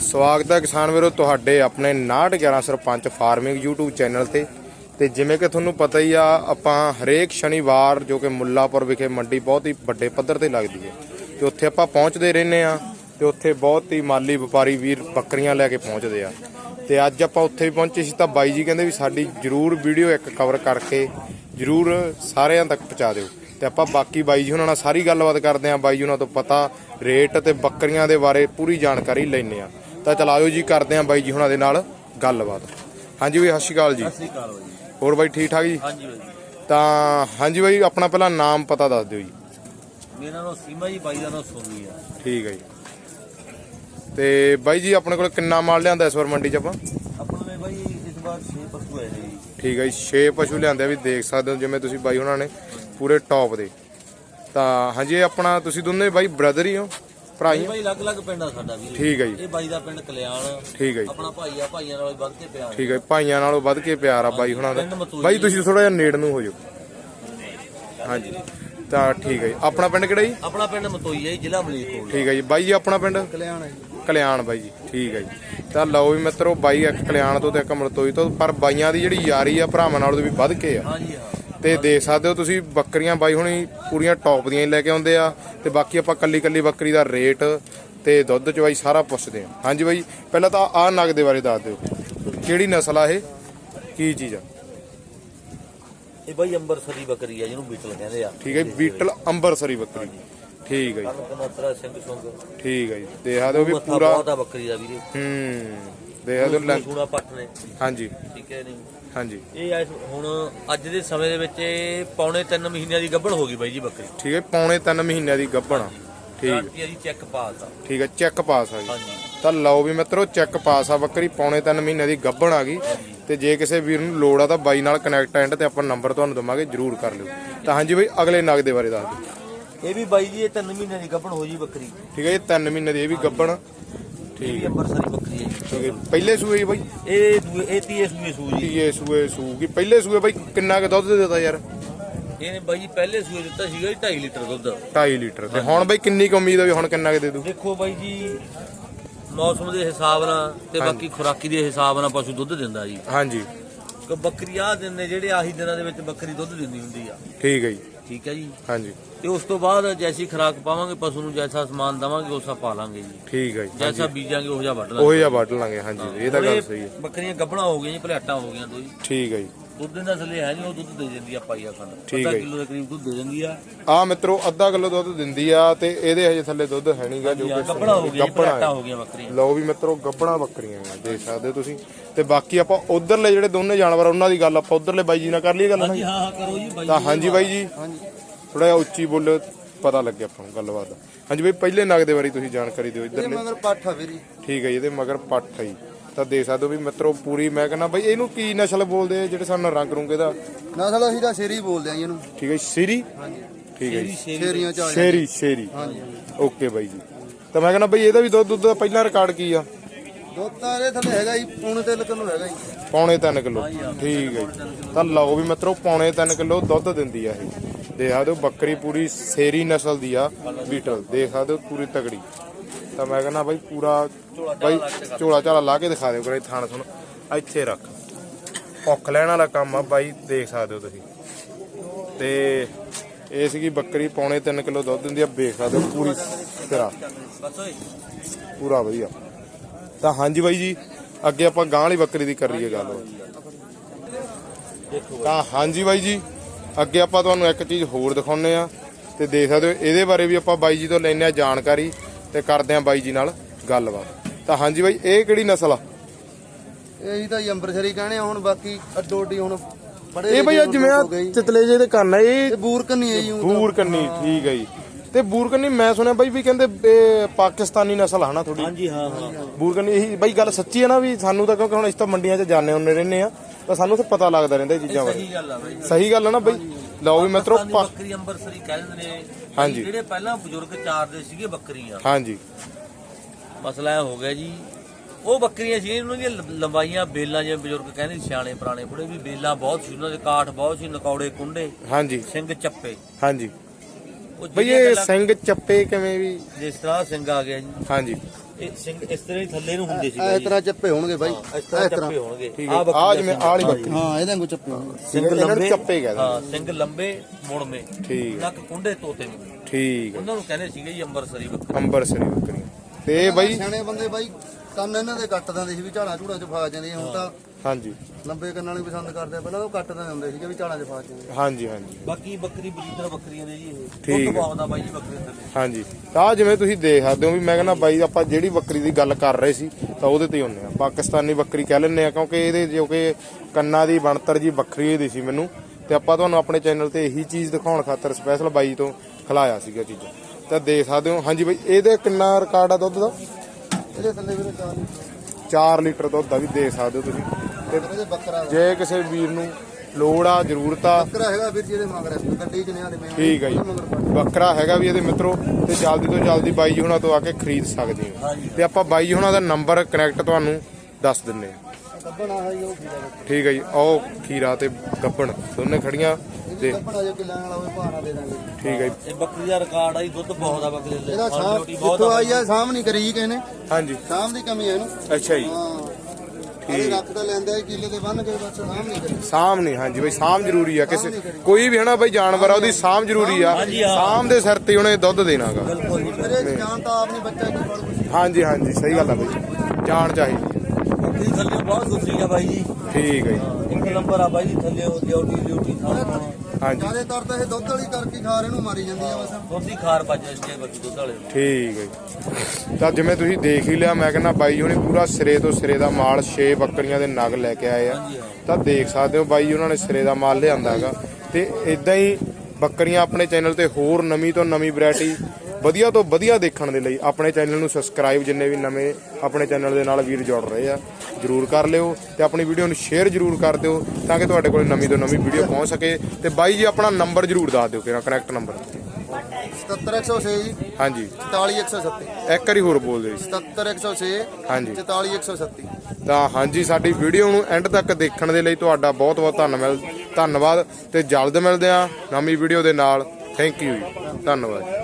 ਸਵਾਗਤ ਹੈ ਕਿਸਾਨ ਵੀਰੋ, ਤੁਹਾਡੇ ਆਪਣੇ 911 ਸਰਪੰਚ ਫਾਰਮਿੰਗ YouTube ਚੈਨਲ ਤੇ। ਤੇ ਜਿਵੇਂ ਕਿ ਤੁਹਾਨੂੰ ਪਤਾ ਹੀ ਆ, ਆਪਾਂ ਹਰੇਕ ਸ਼ਨੀਵਾਰ ਜੋ ਕਿ ਮੁੱਲਾਪੁਰ ਵਿਖੇ ਮੰਡੀ ਬਹੁਤ ਹੀ ਵੱਡੇ ਪੱਧਰ ਤੇ ਲੱਗਦੀ ਹੈ। ਤੇ ਉੱਥੇ ਆਪਾਂ ਪਹੁੰਚਦੇ ਰਹਿੰਦੇ ਆ ਤੇ ਉੱਥੇ ਬਹੁਤ ਹੀ ਮਾਲੀ ਵਪਾਰੀ ਵੀਰ ਬੱਕਰੀਆਂ ਲੈ ਕੇ ਪਹੁੰਚਦੇ ਆ। ਤੇ ਅੱਜ ਆਪਾਂ ਉੱਥੇ ਵੀ ਪਹੁੰਚੇ ਸੀ ਤਾਂ ਬਾਈ ਜੀ ਕਹਿੰਦੇ ਵੀ ਸਾਡੀ ਜਰੂਰ ਵੀਡੀਓ ਇੱਕ ਕਵਰ ਕਰਕੇ ਜਰੂਰ ਸਾਰਿਆਂ ਤੱਕ ਪਹੁੰਚਾ ਦਿਓ। ਤੇ ਆਪਾਂ ਬਾਕੀ ਬਾਈ ਜੀ ਉਹਨਾਂ ਨਾਲ ਸਾਰੀ ਗੱਲਬਾਤ ਕਰਦੇ ਆਂ ਬਾਈ ਜੀ ਉਹਨਾਂ ਤੋਂ ਪਤਾ, ਰੇਟ ਤੇ ਬੱਕਰੀਆਂ ਦੇ ਬਾਰੇ ਪੂਰੀ ਜਾਣਕਾਰੀ ਲੈਣੇ ਆ ਤਾਂ ਚਲਾਇਓ ਜੀ ਕਰਦੇ ਆਂ ਬਾਈ ਜੀ ਉਹਨਾਂ ਦੇ ਨਾਲ ਗੱਲਬਾਤ। ਹਾਂਜੀ ਵੀ ਸਤਿ ਸ਼੍ਰੀ ਅਕਾਲ ਜੀ। ਸਤਿ ਸ੍ਰੀ ਅਕਾਲ ਬਾਈ ਹੋਰ ਬਾਈ ਠੀਕ ਠਾਕ ਜੀ? ਹਾਂਜੀ ਬਾਈ ਤਾਂ ਹਾਂਜੀ ਬਾਈ ਆਪਣਾ ਪਹਿਲਾਂ ਨਾਮ ਪਤਾ ਦੱਸ ਦਿਓ ਜੀ। ਮੇਰਾ ਨਾਮ ਸੀਮਾ ਜੀ ਬਾਈ ਦਾ ਨਾਮ ਸੋਨੀ ਆ। ਠੀਕ ਹੈ ਜੀ। ਤੇ ਬਾਈ ਜੀ ਆਪਣੇ ਕੋਲ ਕਿੰਨਾ ਮਾਲ ਲਿਆਂਦਾ ਇਸ ਵਾਰ ਮੰਡੀ 'ਚ ਆਪਾਂ? ਆਪਾਂ ਨੇ ਬਾਈ ਇਸ ਵਾਰ 6 ਪਸ਼ੂ ਆਏ ਨੇ ਜੀ। ਠੀਕ ਹੈ ਜੀ 6 ਪਸ਼ੂ ਲਿਆਂਦੇ ਆ ਵੀ ਦੇਖ ਸਕਦੇ ਹੋ ਜਿਵੇਂ ਤੁਸੀਂ ਬਾਈ ਉਹਨਾਂ ਨੇ ਪੂਰੇ ਟੌਪ ਦੇ। ਤਾਂ ਹਾਂਜੀ ਇਹ ਆਪਣਾ ਤੁਸੀਂ ਦੋਨੇ ਬਾਈ ਬ੍ਰਦਰ ਹੀ ਹੋ? ਭਰਾ ਹੀ ਇਹ ਹੋ ਬਾਈ ਅਲੱਗ-ਅਲੱਗ ਪਿੰਡ ਆ ਸਾਡਾ ਵੀ ਠੀਕ ਹੈ ਜੀ। ਇਹ ਬਾਈ ਦਾ ਪਿੰਡ ਕਲਿਆਣ। ਠੀਕ ਹੈ ਜੀ। ਆਪਣਾ ਭਾਈ ਆ ਭਾਈਆਂ ਨਾਲ ਵੱਧ ਕੇ ਪਿਆਰ ਠੀਕ ਹੈ ਜੀ, ਭਾਈਆਂ ਨਾਲੋਂ ਵੱਧ ਕੇ ਪਿਆਰ ਆ ਬਾਈ ਹੁਣਾਂ ਪਿੰਡ ਦਾ ਮਤੂਈ ਬਾਈ ਤੁਸੀਂ ਥੋੜਾ ਜਿਹਾ ਨੇੜ ਨੂੰ ਹੋ ਜਾਓ। ਹਾਂਜੀ। ਤਾਂ ਠੀਕ ਹੈ ਜੀ। ਆਪਣਾ ਪਿੰਡ ਕਿਹੜਾ ਜੀ? ਆਪਣਾ ਪਿੰਡ ਮਤੋਈ ਹੈ ਜੀ, ਜ਼ਿਲ੍ਹਾ ਮਲੀਕੋਟ ਠੀਕ ਹੈ ਜੀ। ਬਾਈ ਜੀ ਆਪਣਾ ਪਿੰਡ? ਕਲਿਆਣ ਹੈ ਜੀ। ਕਲਿਆਣ ਬਾਈ ਜੀ। ਠੀਕ ਹੈ ਜੀ। ਤਾਂ ਲਓ ਵੀ ਮਿੱਤਰੋ ਬਾਈ ਇੱਕ ਕਲਿਆਣ ਤੋਂ ਤੇ ਇੱਕ ਮਲਤੋਈ ਤੋਂ ਪਰ ਬਾਈਆਂ ਦੀ ਜਿਹੜੀ ਯਾਰੀ ਆ ਭਰਾਵਾਂ ਨਾਲੋਂ ਵੀ ਵੱਧ ਕੇ ਆ। ਹਾਂਜੀ ਹਾਂ। ਤੇ ਦੇਖ ਸਕਦੇ ਹੋ ਤੁਸੀਂ ਬੱਕਰੀਆਂ ਬਾਈ ਹੁਣੀ ਪੂਰੀਆਂ ਟੌਪ ਦੀਆਂ ਹੀ ਲੈ ਕੇ ਆਉਂਦੇ ਆ ਤੇ ਬਾਕੀ ਆਪਾਂ ਕੱਲੀ ਕੱਲੀ ਬੱਕਰੀ ਦਾ ਰੇਟ ਤੇ ਦੁੱਧ ਚ ਬਾਈ ਸਾਰਾ ਪੁੱਛਦੇ ਆ ਹਾਂਜੀ ਬਾਈ ਪਹਿਲਾਂ ਤਾਂ ਆਹ ਨਗ ਦੇ ਬਾਰੇ ਦੱਸ ਦਿਓ। ਕਿਹੜੀ ਨਸਲ ਆ ਇਹ? ਕੀ ਚੀਜ਼ ਆ? ਇਹ ਬਾਈ ਅੰਬਰਸਰੀ ਬੱਕਰੀ ਆ ਜਿਹਨੂੰ ਬੀਟਲ ਕਹਿੰਦੇ ਆ। ਠੀਕ ਹੈ ਬੀਟਲ ਅੰਬਰਸਰੀ ਬੱਕਰੀ। ਠੀਕ ਹੈ ਜੀ। ਸਿੰਘ ਸੁੰਗ। ਠੀਕ ਹੈ ਜੀ ਦੇਖ ਹੋ ਵੀ ਪੂਰਾ ਬਹੁਤ ਆ ਬੱਕਰੀ ਦਾ ਵੀਰੇ। ਹੂੰ। ਦੇਖ ਸਕਦੇ ਹੋ ਲੈ- ਸੂਣਾ ਪੱਟ ਨੇ। ਹਾਂਜੀ। ਠੀਕ ਹੈ ਨਹੀਂ ਹਾਂਜੀ। ਇਹ ਐਸ- ਹੁਣ ਅੱਜ ਦੇ ਸਮੇਂ ਦੇ ਵਿੱਚ ਇਹ ਪੌਣੇ 3 ਮਹੀਨਿਆਂ ਦੀ ਗੱਭਣ ਹੋ ਗਈ ਬਾਈ ਜੀ ਬੱਕਰੀ। ਠੀਕ ਹੈ ਪੌਣੇ 3 ਮਹੀਨਿਆਂ ਦੀ ਗੱਭਣ ਆ। ਠੀਕ। ਗਾਰੰਟੀ ਜੀ ਚੈੱਕ ਪਾਸ ਆ ਠੀਕ ਹੈ ਚੈੱਕ ਪਾਸ ਆ ਜੀ। ਹਾਂਜੀ। ਤਾਂ ਲਓ ਵੀ ਮਿੱਤਰੋ ਚੈੱਕ ਪਾਸ ਆ ਬੱਕਰੀ ਪੌਣੇ 3 ਮਹੀਨੇ ਦੀ ਗੱਭਣ ਆ ਗਈ। ਤੇ ਜੇ ਕਿਸੇ ਵੀਰ ਨੂੰ ਲੋੜ ਆ ਤਾਂ ਬਾਈ ਨਾਲ ਕਨੈਕਟ ਐਂਡ ਤੇ ਆਪਾਂ ਨੰਬਰ ਤੁਹਾਨੂੰ ਦਵਾਂਗੇ ਜਰੂਰ ਕਰ ਲਿਓ। ਤਾਂ ਹਾਂਜੀ ਬਾਈ ਅਗਲੇ ਨਗ ਦੇ ਬਾਰੇ ਦੱਸ ਦਿਓ। ਇਹ ਵੀ ਬਾਈ ਜੀ ਇਹ 3 ਮਹੀਨਿਆਂ ਦੀ ਗੱਭਣ ਹੋ ਜੀ ਬੱਕਰੀ। ਠੀਕ ਹੈ ਇਹ 3 ਮਹੀਨੇ ਦੀ ਇਹ ਵੀ ਗੱਭਣ। ਇਹ ਵੀ ਅੰਬਰਸਰੀ ਬੱਕਰੀ ਹੈ ਜੀ। ਠੀਕ ਹੈ। ਪਹਿਲੇ ਸੂਏ ਜੀ ਬਾਈ? ਇਹ ਦੂਏ ਇਹ ਤੀਏ ਸੂਏ ਸੂ ਜੀ। ਤੀਏ ਸੂਏ ਸੂਗੀ ਪਹਿਲੇ ਸੂਏ ਬਾਈ ਕਿੰਨਾ ਕੁ ਦੁੱਧ ਦੇ ਦਿੱਤਾ ਯਾਰ? ਇਹਨੇ ਬਾਈ ਜੀ ਪਹਿਲੇ ਸੂਏ ਦਿੱਤਾ ਸੀਗਾ ਜੀ 2.5 ਲੀਟਰ ਦੁੱਧ। 2.5 ਲੀਟਰ ਤੇ ਹੁਣ ਬਾਈ ਕਿੰਨੀ ਕੁ ਉਮੀਦ ਆ ਵੀ ਹੁਣ ਕਿੰਨਾ ਕੁ ਦੇ ਦੂ? ਦੇਖੋ ਬਾਈ ਜੀ ਮੌਸਮ ਦੇ ਹਿਸਾਬ ਨਾਲ ਤੇ ਬਾਕੀ ਖੁਰਾਕੀ ਦੇ ਹਿਸਾਬ ਨਾਲ ਪਸ਼ੂ ਦੁੱਧ ਦਿੰਦਾ ਜੀ। ਹਾਂਜੀ। ਕਿ ਬੱਕਰੀ ਆਹ ਦਿਨ ਨੇ ਜਿਹੜੇ ਆਹੀ ਦਿਨਾਂ ਦੇ ਵਿੱਚ ਬੱਕਰੀ ਦੁੱਧ ਦਿੰਦੀ ਹੁੰਦੀ ਆ। ਠੀਕ ਹੈ ਜੀ। ਠੀਕ ਹੈ ਜੀ? ਹਾਂਜੀ। ਤੇ ਉਸ ਤੋਂ ਬਾਅਦ ਜੈਸੀ ਖੁਰਾਕ ਪਾਵਾਂਗੇ ਪਸ਼ੂ ਨੂੰ ਜੈਸਾ ਸਮਾਨ ਦਵਾਂਗੇ ਉਸਾ ਪਾ ਲਾਂਗੇ ਜੀ। ਠੀਕ ਹੈ ਜੀ ਜੈਸਾ ਬੀਜਾਂਗੇ ਉਹ ਜਿਹਾ ਵੱਢ ਲਾਂਗੇ। ਉਹ ਜਿਹਾ ਵੱਢ ਲਾਂਗੇ ਹਾਂਜੀ ਇਹ ਤਾਂ ਗੱਲ ਸਹੀ ਹੈ। ਬੱਕਰੀਆਂ ਗੱਭਣਾ ਹੋ ਗਈਆਂ ਜੀ ਭਲਾਟਾਂ ਹੋ ਗਈਆਂ ਦੋ ਜੀ। ਠੀਕ ਹੈ ਜੀ। ਦੁੱਧ ਦਾ ਥੱਲੇ ਹੈ ਨਹੀਂ ਉਹ ਦੁੱਧ ਦੇ ਦਿੰਦੀ ਆ ਪਾਈਆ ਖੰਡ। ਠੀਕ ਅੱਧਾ ਹੈ ਜੀ। ਕਿਲੋ ਦੇ ਕਰੀਬ ਦੁੱਧ ਦੇ ਦਿੰਦੀ ਆ। ਆ ਮਿੱਤਰੋ ਅੱਧਾ ਕਿਲੋ ਦੁੱਧ ਦਿੰਦੀ ਆ ਤੇ ਇਹਦੇ ਹਜੇ ਥੱਲੇ ਦੁੱਧ ਹੈ ਨਹੀਂਗਾ ਜੋ ਕਿ ਗੱਭਣਾ ਹੋ ਗੱਭਣਾ ਭਲਾਟਾਂ ਹੈ। ਹੋ ਗਈਆਂ ਬੱਕਰੀਆਂ ਲਓ ਵੀ ਮਿੱਤਰੋ ਗੱਬਣਾ ਬੱਕਰੀਆਂ ਆ ਦੇਖ ਸਕਦੇ ਹੋ ਤੁਸੀਂ। ਤੇ ਬਾਕੀ ਆਪਾਂ ਉਧਰਲੇ ਜਿਹੜੇ ਦੋਨੇ ਜਾਨਵਰ ਆ, ਉਹਨਾਂ ਦੀ ਗੱਲ ਆਪਾਂ ਉਧਰਲੇ ਬਾਈ ਜੀ ਨਾਲ ਕਰ ਲਈਏ ਗੱਲ ਹਾਂਜੀ ਹਾਂ ਹਾਂ ਕਰੋ ਜੀ ਬਾਈ ਤਾਂ ਹਾਂਜੀ ਬਾਈ ਜੀ। ਥੋੜਾ ਜਿਹਾ ਉੱਚੀ ਬੋਲੋ ਪਤਾ ਲੱਗੇ ਆਪਾਂ ਨੂੰ ਗੱਲਬਾਤ ਦਾ। ਹਾਂਜੀ ਬਾਈ ਪਹਿਲੇ ਨਗ ਦੇ ਬਾਰੇ ਤੁਸੀਂ ਜਾਣਕਾਰੀ ਦਿਓ ਇਧਰਲੇ। ਮਗਰ ਪੱਠ ਆ ਵੀਰੀ। ਠੀਕ ਹੈ ਜੀ ਇਹਦੇ ਮਗਰ ਪੱਠ ਹੈ ਜੀ। ਤਾਂ ਦੇਖ ਸਕਦੇ ਹੋ ਵੀ ਮਿੱਤਰੋ ਪੂਰੀ ਮੈਂ ਕਹਿੰਦਾ ਬਾਈ ਇਹਨੂੰ ਕੀ ਨਸਲ ਬੋਲਦੇ ਆ ਜਿਹੜੇ ਸਾਨੂੰ ਰੰਗ ਰੁੰਗੇ ਦਾ ਨਸਲ ਅਸੀਂ ਤਾਂ ਸ਼ੇਰੀ ਬੋਲਦੇ ਆ ਜੀ ਇਹਨੂੰ। ਠੀਕ ਹੈ ਜੀ, ਸੀਰੀ? ਠੀਕ ਹੈ ਜੀ। ਸ਼ੇਰੀਆਂ ਚ ਆ ਜਾਂਦੇ। ਸ਼ੇਰੀ ਸ਼ੇਰੀ। ਓਕੇ ਬਾਈ ਜੀ। ਤਾਂ ਮੈਂ ਕਹਿੰਦਾ ਬਈ ਇਹਦਾ ਵੀ ਦੁੱਧ ਦੁੱਧ ਦਾ ਪਹਿਲਾ ਰਿਕਾਰਡ ਕੀ ਆ? ਦੁੱਧ ਤਾਂ ਇਹਦੇ ਥੱਲੇ ਹੈਗਾ ਜੀ ਪੌਣੇ ਤਿੰਨ ਕਿਲੋ ਹੈਗਾ ਜੀ। ਪੌਣੇ 3 ਕਿਲੋ। ਠੀਕ ਹੈ ਜੀ। ਤਾਂ ਲਓ ਵੀ ਮਿੱਤਰੋ ਪੌਣੇ 3 ਕਿਲੋ ਦੁੱਧ ਦਿੰਦੀ ਆ ਇਹ। ਦੇਖ ਸਕਦੇ ਹੋ ਬੱਕਰੀ ਪੂਰੀ ਸ਼ੇਰੀ ਨਸਲ ਦੀ ਆ ਬੀਟਲ। ਦੇਖ ਸਕਦੇ ਹੋ ਪੂਰੀ ਤਗੜੀ ਤਾਂ ਮੈਂ ਕਹਿੰਦਾ ਬਾਈ ਪੂਰਾ ਬਾਈ ਝੋਲਾ ਝਾਲਾ ਲਾ ਕੇ ਦਿਖਾ ਦਿਓ ਕਰੇ ਥਾਣ ਤੁਹਾਨੂੰ ਇੱਥੇ ਰੱਖ। ਭੁੱਖ ਲੈਣ ਵਾਲਾ ਕੰਮ ਆ ਬਾਈ, ਦੇਖ ਸਕਦੇ ਹੋ ਤੁਸੀਂ। ਤੇ ਇਹ ਸੀਗੀ ਬੱਕਰੀ, ਪੌਣੇ 3 ਕਿਲੋ ਦੁੱਧ ਦਿੰਦੀ ਆ, ਵੇਖ ਸਕਦੇ ਹੋ ਪੂਰੀ ਸਿਰਾ ਪੂਰਾ ਵਧੀਆ। ਤਾਂ ਹਾਂਜੀ ਬਾਈ ਜੀ, ਅੱਗੇ ਆਪਾਂ ਗਾਂ ਵਾਲੀ ਬੱਕਰੀ ਦੀ ਕਰ ਲਈਏ ਗੱਲ। ਤਾਂ ਹਾਂਜੀ ਬਾਈ ਜੀ, ਅੱਗੇ ਆਪਾਂ ਤੁਹਾਨੂੰ ਇੱਕ ਚੀਜ਼ ਹੋਰ ਦਿਖਾਉਨੇ ਆ ਤੇ ਦੇਖ ਸਕਦੇ ਹੋ, ਇਹਦੇ ਬਾਰੇ ਵੀ ਆਪਾਂ ਬਾਈ ਜੀ ਤੋਂ ਲੈਨੇ ਆ ਜਾਣਕਾਰੀ। ਤੇ ਕਰਦੇ ਆ ਬਾਈ ਜੀ ਨਾਲ ਗੱਲਬਾਤ। ਤਾਂ ਹਾਂਜੀ ਬਾਈ ਇਹ ਕਿਹੜੀ ਨਸਲ ਆ? ਇਹ ਜੀ ਤਾਂ ਜੀ ਆ ਹੁਣ ਬਾਕੀ ਅੱਡੋ ਅੱਡੀ ਹੁਣ ਬੜੇ ਇਹ ਬਾਈ ਜਿਵੇਂ ਆਹ ਚਤਲੇ ਜੇ। ਦੇ ਕੰਨ ਆ ਇਹ ਇਹ ਬੂਰ ਕੰਨੀ ਹੈ ਜੀ ਊਂ ਤਾਂ। ਬੂਰ ਕੰਨੀ ਠੀਕ ਹੈ ਜੀ। ਤੇ ਬੂਰ ਕੰਨੀ ਮੈਂ ਸੁਣਿਆ ਬਾਈ ਵੀ ਕਹਿੰਦੇ ਇਹ ਪਾਕਿਸਤਾਨੀ ਨਸਲ ਆ ਨਾ ਥੋੜੀ ਹਾਂਜੀ ਹਾਂ ਹਾਂ। ਬੂਰ ਕੰਨੀ ਇਹੀ ਬਾਈ ਗੱਲ ਸੱਚੀ ਹੈ ਨਾ ਵੀ ਸਾਨੂੰ ਤਾਂ ਕਿਉਂਕਿ ਹੁਣ ਇਸ ਤਾਂ ਮੰਡੀਆਂ 'ਚ ਜਾਂਦੇ ਹੁੰਨੇ ਰਹਿੰਦੇ ਆ ਤਾਂ ਸਾਨੂੰ ਉੱਥੇ ਪਤਾ ਲੱਗਦਾ ਰਹਿੰਦਾ ਇਹ ਚੀਜ਼ਾਂ ਬਾਰੇ। ਸਹੀ ਗੱਲ ਆ ਬਾਈ। ਸਹੀ ਗੱਲ ਹੈ ਨਾ ਬਾਈ? ਲਓ ਵੀ ਮਿੱਤਰੋ ਪਾਕਿਸਤਾਨੀ ਪਾ- ਬੱਕਰੀ ਅੰਬਰਸਰੀ ਕਹਿੰਦੇ ਨੇ। ਹਾਂਜੀ। ਜਿਹੜੇ ਪਹਿਲਾਂ ਬਜ਼ੁਰਗ ਚਾਰਦੇ ਸੀਗੇ ਬੱਕਰੀਆਂ ਹਾਂਜੀ। ਮਸਲਾ ਇਹ ਹੋ ਗਿਆ ਜੀ। ਉਹ ਬੱਕਰੀਆਂ ਸੀ ਉਹਨਾਂ ਦੀਆਂ ਲ- ਲੰਬਾਈਆਂ ਬੇਲਾਂ ਜਿਵੇਂ ਬਜ਼ੁਰਗ ਕਹਿੰਦੇ ਸੀ, ਸਿਆਣੇ ਪੁਰਾਣੇ ਬੁੜੇ ਵੀ ਬੇਲਾਂ ਬਹੁਤ ਸੀ ਉਹਨਾਂ ਦੇ ਕਾਠ ਬਹੁਤ ਸੀ ਨਕੌੜੇ ਕੁੰਡੇ ਹਾਂਜੀ। ਸਿੰਘ ਚੱਪੇ। ਹਾਂਜੀ। ਉਹ ਬਈ ਜਿਹੜੀਆਂ ਇਹ ਗੱਲਾਂ- ਸਿੰਘ ਚੱਪੇ ਕਿਵੇਂ ਵੀ ਜਿਸ ਤਰ੍ਹਾਂ ਸਿੰਘ ਆ ਗਿਆ ਜੀ। ਹਾਂਜੀ। ਇਹ ਸਿੰਘ ਇਸ ਤਰ੍ਹਾਂ ਹੀ ਥੱਲੇ ਨੂੰ ਹੁੰਦੇ ਸੀ ਇਸ ਤਰ੍ਹਾਂ ਚੱਪੇ ਹੋਣਗੇ ਬਾਈ। ਇਸ ਤਰ੍ਹਾਂ ਚੱਪੇ ਹੋਣਗੇ। ਠੀਕ ਹੈ। ਆ ਜਿਵੇਂ ਆਲੀ ਬੱਕਰੀ। ਹਾਂ ਇਹਦੇ ਵਾਂਗੂ ਚੱਪੇ ਹੋਣਗੇ। ਸਿੰਘ ਇਹਨਾਂ ਨੂੰ ਲੰਬੇ। ਚੱਪੇ ਕਹਿੰਦੇ ਹਾਂ ਸਿੰਘ ਲੰਬੇ ਮੁੜਵੇਂ ਠੀਕ ਹੈ। ਨੱਕ ਕੁੰਡੇ ਤੋਤੇ ਨੂੰ ਠੀਕ ਹੈ। ਉਹਨਾਂ ਨੂੰ ਕਹਿੰਦੇ ਸੀਗੇ ਜੀ ਅੰਬਰਸਰੀ ਬੱਕਰੀ। ਅੰਬਰਸਰੀ ਬੱਕਰੀ। ਤੇ ਇਹ ਬਾਈ ਸਿਆਣੇ ਬੰਦੇ ਬਾਈ ਕੰਨ ਇਹਨਾਂ ਦੇ ਕੱਟ ਦਿੰਦੇ ਸੀ ਵੀ ਝਾੜਾਂ ਝੂੜਾਂ ਚ ਫਾ ਜਾਂਦੀਆਂ ਹੁਣ ਤਾਂ ਹਾਂਜੀ। ਲੰਬੇ ਕੰਨਾਂ ਵਾਲੇ ਪਸੰਦ ਕਰਦੇ ਆ ਪਹਿਲਾਂ ਉਹ ਕੱਟ ਦਿੰਦੇ ਹੁੰਦੇ ਸੀਗੇ ਵੀ ਝਾੜਾਂ ਚ ਫਾ ਜਾਂਦੀਆਂ ਹਾਂਜੀ ਹਾਂਜੀ। ਬਾਕੀ ਬੱਕਰੀ ਬਰੀਦਰ ਬੱਕਰੀਆਂ ਦੇ ਜੀ ਇਹ। ਠੀਕ ਦੁੱਧ ਹੈ। ਪਾਉਂਦਾ ਬਾਈ ਜੀ ਬੱਕਰੀ ਦੇ ਥੱਲੇ ਹਾਂਜੀ। ਤਾਂ ਆਹ ਜਿਵੇਂ ਤੁਸੀਂ ਦੇਖ ਸਕਦੇ ਹੋ ਵੀ ਮੈਂ ਕਹਿੰਦਾ ਬਾਈ ਆਪਾਂ ਜਿਹੜੀ ਬੱਕਰੀ ਦੀ ਗੱਲ ਕਰ ਰਹੇ ਸੀ ਤਾਂ ਉਹਦੇ ਤੇ ਹੀ ਹੁੰਨੇ ਆ। ਪਾਕਿਸਤਾਨੀ ਬੱਕਰੀ ਕਹਿ ਲੈਂਦੇ ਆ ਕਿਉਂਕਿ ਇਹਦੇ ਜੋ ਕਿ ਕੰਨਾਂ ਦੀ ਬਣਤਰ ਜੀ ਵੱਖਰੀ ਦੀ ਸੀ ਮੈਨੂੰ। ਤੇ ਆਪਾਂ ਤੁਹਾਨੂੰ ਆਪਣੇ ਚੈਨਲ ਤੇ ਇਹੀ ਚੀਜ਼ ਦਿਖਾਉਣ ਖਾਤਰ ਸਪੈਸ਼ਲ ਬਾਈ ਤੋਂ ਖਿਲਾਇਆ ਸੀਗਾ ਚੀਜ਼ਾਂ। ਤਾਂ ਦੇਖ ਸਕਦੇ ਹੋ ਹਾਂਜੀ ਬਾਈ ਇਹਦੇ ਕਿੰਨਾ ਰਿਕਾਰਡ ਆ ਦੁੱਧ ਦਾ? ਇਹਦੇ ਥੱਲੇ ਵੀਰੇ ਚਾਰ 4 ਲੀਟਰ ਦੁੱਧ ਦਾ ਵੀ ਦੇਖ ਸਕਦੇ ਹੋ ਤੁਸੀਂ। ਤੇ ਬੱਕਰਾ ਜੇ ਕਿਸੇ ਵੀਰ ਨੂੰ ਲੋੜ ਆ ਜ਼ਰੂਰਤ ਆ ਬੱਕਰਾ ਹੈਗਾ ਵੀਰ ਜੀ ਇਹਦੇ ਮਗਰ ਗੱਡੀ ਚ ਨਿਆਂ ਦੇ ਮੈਂ ਠੀਕ ਹੈ ਜੀ। ਬੱਕਰਾ ਹੈਗਾ ਵੀ ਇਹਦੇ ਮਿੱਤਰੋ ਤੇ ਜਲਦੀ ਤੋਂ ਜਲਦੀ ਬਾਈ ਜੀ ਹੁਣਾਂ ਤੋਂ ਆ ਕੇ ਖਰੀਦ ਸਕਦੇ ਹੋ। ਤੇ ਆਪਾਂ ਬਾਈ ਜੀ ਹੁਣਾਂ ਦਾ ਨੰਬਰ ਕਨੈਕਟ ਤੁਹਾਨੂੰ ਦੱਸ ਦਿੰਨੇ ਆ ਠੀਕ ਹੈ ਜੀ ਉਹ ਖੀਰਾ ਤੇ ਗੱਬਣ ਦੋਨੇ ਖੜੀਆਂ। ਤੇ ਇਹ ਗੱਬਣ ਆ ਜੋ ਕਿੱਲਾਂ ਵਾਲਾ ਹੋਵੇ ਭਾਣਾ ਦੇ ਦਾਂਗੇ ਠੀਕ ਹੈ ਜੀ। ਇਹ ਬੱਕਰੀ ਦਾ ਰਿਕਾਰਡ ਆ ਜੀ ਦੁੱਧ ਬਹੁਤ ਆ ਬੱਕਰੀ ਦੇ। ਇਹਦਾ ਸਾਹ ਆ ਆਈ ਆ ਸਾਹਮ ਨਹੀਂ ਕਰੀ ਕਿਸੇ ਨੇ। ਹਾਂਜੀ। ਸਾਹਮ ਦੀ ਕਮੀ ਹੈ ਇਹਨੂੰ। ਅੱਛਾ ਜੀ। ਹਾਂ। ਇਹ ਰੱਖ ਤਾਂ ਲੈਂਦਾ ਹੈ ਕਿੱਲੇ ਦੇ ਬੰਨ ਕੇ ਬਸ ਸਾਹਮ ਨਹੀਂ ਕਰੀ। ਸਾਮ ਨਹੀਂ ਹਾਂਜੀ ਬਈ ਸਾਮ ਜ਼ਰੂਰੀ ਆ। ਕਿਸੇ ਕੋਈ ਵੀ ਹਨਾ ਬਈ ਜਾਨਵਰ ਆ ਉਹਦੀ ਸਾਮ ਜ਼ਰੂਰੀ ਆ। ਹਾਂਜੀ, ਹਾਂ। ਸਾਮ ਦੇ ਸਿਰ ਤੇ ਉਹਨੇ ਦੁੱਧ ਦੇਣਾਗਾ। ਬਿਲਕੁਲ ਜੀ ਮੇਰੇ ਜਾਨ ਤਾਂ ਆਪ ਨਹੀਂ ਬੱਚਾ ਕੀ ਫੜ ਕੁਛ ਹਾਂਜੀ ਹਾਂਜੀ ਸਹੀ ਗੱਲ ਆ ਬਈ। ਜਾਣ ਚਾਹੀਦੀ ਬੱਕਰੀ ਥੱਲੇ ਬਹੁਤ ਸੁਥਰੀ ਆ ਬਾਈ ਜੀ। ਠੀਕ ਹੈ ਜੀ। ਹਾਂ, ਇੱਕ ਨੰਬਰ ਆ ਬਾਈ ਜੀ ਥੱਲੇ ਉਹ ਡਿਊਟੀ ਡਿਊਟੀ ਥਾਂ। ਹਾਂਜੀ। ਜਿਆਦੇ ਤਰ ਤਾਂ ਇਹ ਦੁੱਧ ਵਾਲੀ ਕਰਕੇ ਖਾਰ ਇਹਨੂੰ ਮਾਰੀ ਜਾਂਦੀ ਆ ਬਸ। ਦੁੱਧ ਹੀ ਖਾਰ ਪੱਜ ਜਾਂਦੀ ਹੈ ਬੱਕਰੀ ਦੁੱਧ ਵਾਲੇ ਨੂੰ। ਠੀਕ ਹੈ ਜੀ। ਤਾਂ ਜਿਵੇਂ ਤੁਸੀਂ ਦੇਖ ਹੀ ਲਿਆ ਮੈਂ ਕਹਿੰਦਾ ਬਾਈ ਉਹਨੇ ਪੂਰਾ ਸਿਰੇ ਤੋਂ ਸਿਰੇ ਦਾ ਮਾਲ 6 ਬੱਕਰੀਆਂ ਦੇ ਨਗ ਲੈ ਕੇ ਆਏ ਆ। ਤਾਂ ਦੇਖ ਸਕਦੇ ਹੋ ਬਾਈ ਉਹਨਾਂ ਨੇ ਸਿਰੇ ਦਾ ਮਾਲ ਲਿਆਂਦਾ ਹੈਗਾ। ਤੇ ਇਦਾਂ ਹੀ ਬੱਕਰੀਆਂ ਆਪਣੇ ਚੈਨਲ ਤੇ ਹੋਰ ਨਵੀਂ ਤੋਂ ਨਵੀਂ ਵੈਰਾਈਟੀ ਵਧੀਆ ਤੋਂ ਵਧੀਆ ਦੇਖਣ ਦੇ ਲਈ ਆਪਣੇ ਚੈਨਲ ਨੂੰ ਸਬਸਕ੍ਰਾਈਬ ਜਿੰਨੇ ਵੀ ਨਵੇਂ ਆਪਣੇ ਚੈਨਲ ਦੇ ਨਾਲ ਵੀਰ ਜੁੜ ਰਹੇ ਆ ਜਰੂਰ ਕਰ ਲਿਓ ਤੇ ਆਪਣੀ ਵੀਡੀਓ ਨੂੰ ਸ਼ੇਅਰ ਜਰੂਰ ਕਰ ਦਿਓ ਤਾਂ ਕਿ ਤੁਹਾਡੇ ਕੋਲ ਨਵੀਂ ਤੋਂ ਨਵੀਂ ਵੀਡੀਓ ਪਹੁੰਚ ਸਕੇ ਤੇ ਬਾਈ ਜੀ ਆਪਣਾ ਨੰਬਰ ਜਰੂਰ ਦੱਸ ਦਿਓ ਕਿਹੜਾ ਕਨੈਕਟ ਨੰਬਰ 77106 ਜੀ। ਹਾਂਜੀ। 44137 ਇੱਕ ਵਾਰੀ ਹੋਰ ਬੋਲ ਦਿਓ ਜੀ। 77106 ਹਾਂਜੀ। 44137 ਤਾਂ ਹਾਂਜੀ ਸਾਡੀ ਵੀਡੀਓ ਨੂੰ ਐਂਡ ਤੱਕ ਦੇਖਣ ਦੇ ਲਈ ਤੁਹਾਡਾ ਬਹੁਤ ਬਹੁਤ ਧੰਨਵਾਦ ਧੰਨਵਾਦ ਤੇ ਜਲਦ ਮਿਲਦੇ ਆ ਨਵੀਂ ਵੀਡੀਓ ਦੇ ਨਾਲ। ਥੈਂਕ ਯੂ ਜੀ। ਧੰਨਵਾਦ।